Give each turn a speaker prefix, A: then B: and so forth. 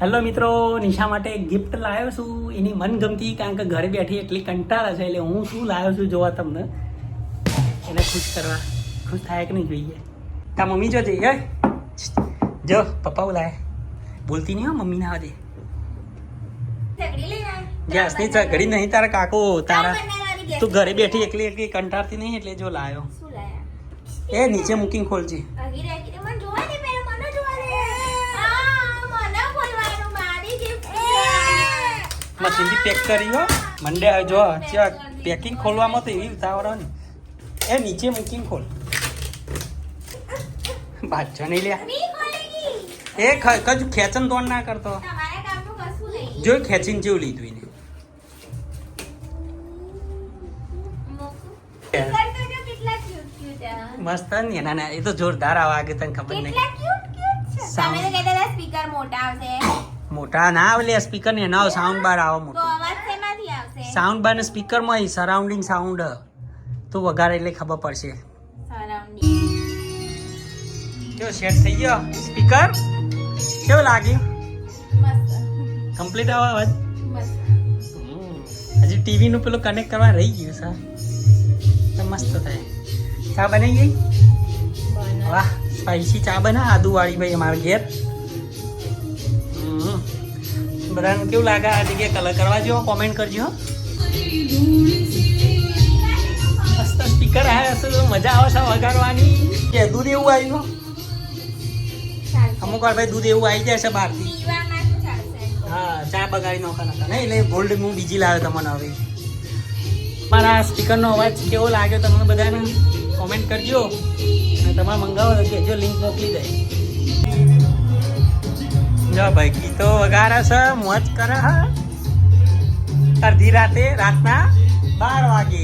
A: Hello મિત્રો નિશા માટે gift લાવ્યો છું. એની મનગમતી કારણ કે ઘરે બેઠી એટલી કંટાળા છે એટલે હું શું લાવ્યો છું જોવા તમને? એને ખુશ કરવા ખુશ થાય કે નહીં જોઈએ? તા મમ્મી જો જઈએ. જો પપ્પા બોલાય. બોલતી નહીં હો મમ્મી ના આજે ગેસની ઘડી નહીં તારા કાકો તારા તું ઘરે બેઠી એકલી એકલી કંટાળતી નહીં એટલે જો લાવ્યો એ નીચે મૂકીને ખોલજે. મશીનથી પેક કરી હો. મંડે જો પેકિંગ ખોલવામાં તો એવી ઉતાવળ ને. એ નીચે મૂકીને ખોલ. બાજુ નહીં લ્યા. એ કજ ખેંચન તોડ ના કરતો. જો ખેંચીને જેવું લીધું એને. મસ્ત ને ના ના એ તો જોરદાર આવે આગે તને ખબર નહીં.
B: તમે તો કહેતા હતા speaker મોટા આવશે.
A: મોટા. ના આવે લે સ્પીકર ને એના સાઉન્ડ બાર આવો મોટો? સાઉન્ડ બાર ને સ્પીકરમાં સરાઉન્ડિંગ સાઉન્ડ તું વગાડે એટલે ખબર પડશે. કેવો સેટ થઈ ગયો? સ્પીકર કેવું લાગ્યું? કમ્પ્લીટ આવે અવાજ? હજી ટીવી નું પેલું કનેક્ટ કરવા રહી ગયું સર તો મસ્ત થાય. ચા બની ગઈ? વાહ સ્પાઈસી ચા બના આદુ વાળી ભાઈ અમારા ઘેર. બધાને કેવું લાગે આ જગ્યાએ કલર કરવા જેવો? કોમેન્ટ કરજો. મસ્ત સ્પીકર આવે હશે મજા આવે છે વગાડવાની? કે દૂધ એવું આવ્યું. અમુક વાર ભાઈ દૂધ એવું આવી જાય છે બહારથી. હા ચા બગાડી નોખા નતા નહીં એટલે ગોલ્ડ હું બીજી લાવે તમને હવે. મારા સ્પીકરનો અવાજ કેવો લાગ્યો તમને બધાને? કોમેન્ટ કરજો. અને તમારે મંગાવો તો કહેજો લિંક મોકલી દે. જો ભાઈ ગીતો વગાડે છે મોજ કરે હ અડધી રાતે રાતના બાર વાગે.